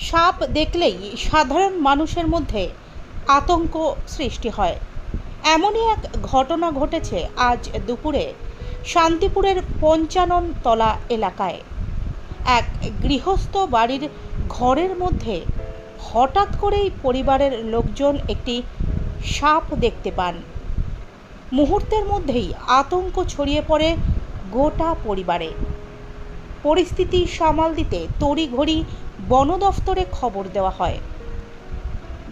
সাপ দেখলেই সাধারণ মানুষের মধ্যে আতঙ্ক সৃষ্টি হয়। এমনই এক ঘটনা ঘটেছে আজ দুপুরে শান্তিপুরের পঞ্চানন তলা এলাকায়। এক গৃহস্থ বাড়ির ঘরের মধ্যে হঠাৎ করেই পরিবারের লোকজন একটি সাপ দেখতে পান। মুহূর্তের মধ্যেই আতঙ্ক ছড়িয়ে পড়ে গোটা পরিবারে। পরিস্থিতি সামাল দিতে তড়িঘড়ি বন দফতরে খবর দেওয়া হয়।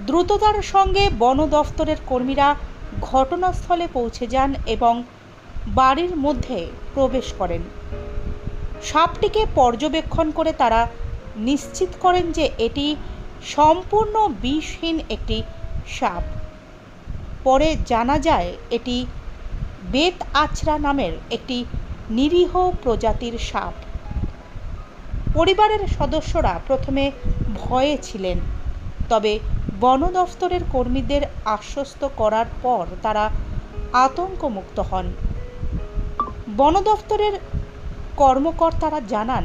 দ্রুততার সঙ্গে বন দফতরের কর্মীরা ঘটনাস্থলে পৌঁছে যান এবং বাড়ির মধ্যে প্রবেশ করেন। সাপটিকে পর্যবেক্ষণ করে তারা নিশ্চিত করেন যে এটি সম্পূর্ণ বিষহীন একটি সাপ। পরে জানা যায়, এটি বেত আছড়া নামের একটি নিরীহ প্রজাতির সাপ। পরিবারের সদস্যরা প্রথমে ভয়ে ছিলেন। তবে বন দফতরের কর্মীদের আশ্বস্ত করার পর তারা আতঙ্কমুক্ত হন। বন দফতরের কর্মকর্তারা জানান,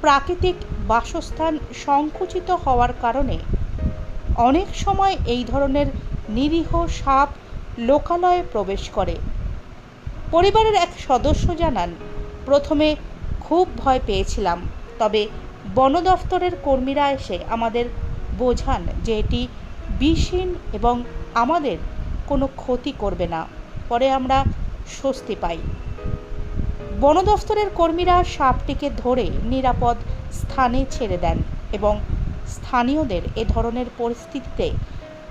প্রাকৃতিক বাসস্থান সংকুচিত হওয়ার কারণে অনেক সময় এই ধরনের নিরীহ সাপ লোকালয়ে প্রবেশ করে। পরিবারের এক সদস্য জানান, প্রথমে খুব ভয় পেয়েছিলাম। তবে বন দফতরের কর্মীরা এসে আমাদের বোঝান যে এটি বিষহীন এবং আমাদের কোনো ক্ষতি করবে না। পরে আমরা স্বস্তি পাই। বন দফতরের কর্মীরা সাপটিকে ধরে নিরাপদ স্থানে ছেড়ে দেন এবং স্থানীয়দের এ ধরনের পরিস্থিতিতে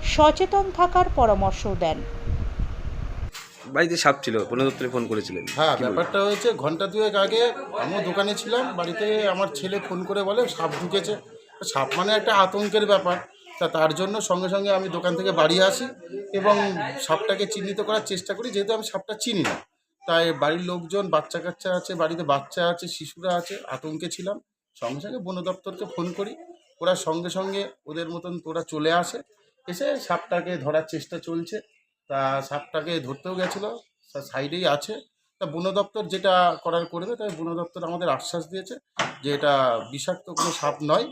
সচেতন থাকার পরামর্শ দেন। বাড়িতে সাপ ছিল বন দপ্তরে ফোন করেছিলেন। হ্যাঁ ব্যাপারটা হয়েছে ঘণ্টা দুয়েক আগে আমিও দোকানে ছিলাম বাড়িতে আমার ছেলে ফোন করে বলে সাপ ঢুকেছে। সাপ মানে একটা আতঙ্কের ব্যাপার তা তার জন্য সঙ্গে সঙ্গে আমি দোকান থেকে বাড়ি আসি এবং সাপটাকে চিহ্নিত করার চেষ্টা করি যেহেতু আমি সাপটা চিনি না। তাই বাড়ির লোকজন বাচ্চা কাচ্চা আছে বাড়িতে বাচ্চা আছে শিশুরা আছে আতঙ্কে ছিলাম। সঙ্গে সঙ্গে বন দপ্তরকে ফোন করি ওরা সঙ্গে সঙ্গে ওদের মতন ওরা চলে আসে। এসে সাপটাকে ধরার চেষ্টা চলছে। তা সাপটাকে ধরতেও গেছিল সাইডেই আছে। তা বন দপ্তর যেটা করার করবে তাই বন দপ্তর আমাদের আশ্বাস দিয়েছে যে এটা বিষাক্ত কোনো সাপ নয়।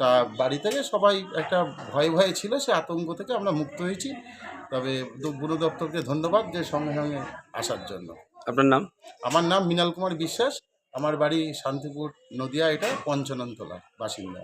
তা বাড়ি থেকে সবাই একটা ভয়ে ভয়ে ছিল সে আতঙ্ক থেকে আমরা মুক্ত হয়েছি। তবে বন দপ্তরকে ধন্যবাদ যে সঙ্গে সঙ্গে আসার জন্য। আপনার নাম? আমার নাম মৃণাল কুমার বিশ্বাস। আমার বাড়ি শান্তিপুর নদিয়া এটা পঞ্চননতলা বাসিন্দা।